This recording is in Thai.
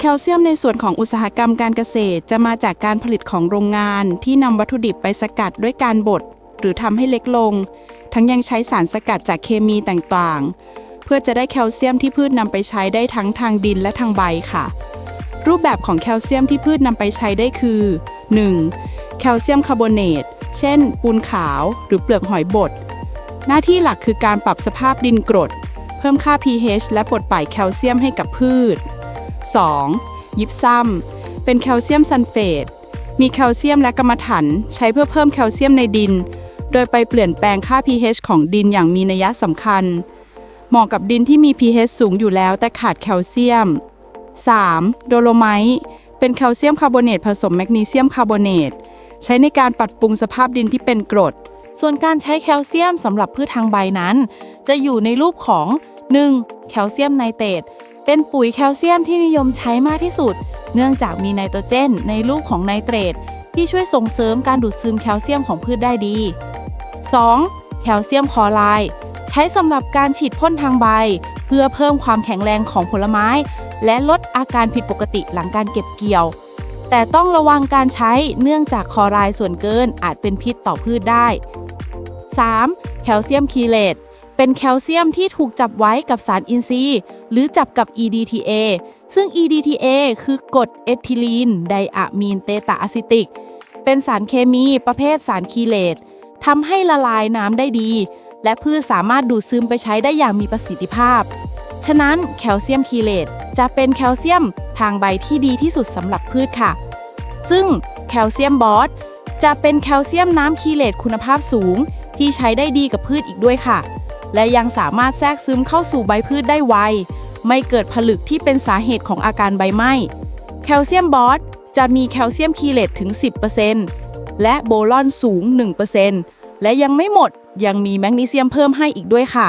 แคลเซียมในส่วนของอุตสาหกรรมการเกษตร จะมาจากการผลิตของโรงงานที่นำวัตถุดิบไปสกัดด้วยการบดหรือทำให้เล็กลง ทั้งยังใช้สารสกัดจากเคมีต่างๆ เพื่อจะได้แคลเซียมที่พืชนำไปใช้ได้ทั้งทางดินและทางใบค่ะ รูปแบบของแคลเซียมที่พืชนำไปใช้ได้คือ 1. แคลเซียมคาร์บอเนต เช่น ปูนขาวหรือเปลือกหอยบด หน้าที่หลักคือการปรับสภาพดินกรด เพิ่มค่า pH และปลดปล่อยแคลเซียมให้กับพืช 2. ยิปซัม เป็นแคลเซียมซัลเฟต มีแคลเซียมและกรรมถัน ใช้เพื่อเพิ่มแคลเซียมในดิน โดยไปเปลี่ยนแปลงค่า pH ของดินอย่างมีนัยสำคัญ เหมาะกับดินที่มี pH สูงอยู่แล้วแต่ขาดแคลเซียม 3. โดโลไมต์เป็นแคลเซียมคาร์บอเนตผสมแมกนีเซียมคาร์บอเนตใช้ในการปรับปรุงสภาพดินที่เป็นกรด ส่วนการใช้แคลเซียมสำหรับพืชทางใบนั้น จะอยู่ในรูปของ 1. แคลเซียมไนเตรต เป็นปุ๋ยแคลเซียมที่นิยมใช้มากที่สุด เนื่องจากมีไนโตรเจนในรูปของไนเตรตที่ช่วยส่งเสริมการดูดซึมแคลเซียมของพืชได้ดี 2. แคลเซียมคลอไรด์ใช้สำหรับการฉีดพ่นทางใบ เพื่อเพิ่มความแข็งแรงของผลไม้ และลดอาการผิดปกติหลังการเก็บเกี่ยว แต่ต้องระวังการใช้เนื่องจากคลอไรด์ส่วนเกินอาจเป็นพิษต่อพืชได้ 3. แคลเซียมคีเลต เป็นแคลเซียมที่ถูกจับไว้กับสารอินทรีย์ หรือจับกับ EDTA ซึ่ง EDTA คือกรดเอทิลีนไดอะมีนเตตาอะซิติก เป็นสารเคมีประเภทสารคีเลตทำให้ละลายน้ำได้ดี และพืชสามารถดูดซึมไปใช้ได้อย่างมีประสิทธิภาพ ฉะนั้นแคลเซียมคีเลตจะเป็นแคลเซียมทางใบที่ดีที่สุดสำหรับพืชค่ะ ซึ่งแคลเซียมบอสจะเป็นแคลเซียมน้ำคีเลตคุณภาพสูง ที่ใช้ได้ดีกับพืชอีกด้วยค่ะ และยังสามารถแทรกซึมเข้าสู่ใบพืชได้ไว ไม่เกิดผลึกที่เป็นสาเหตุของอาการใบไหม้ แคลเซียมบอสจะมีแคลเซียมคีเลตถึง 10%และโบลอนสูง 1%และยังไม่หมดยังมีแมกนีเซียมเพิ่มให้อีกด้วยค่ะ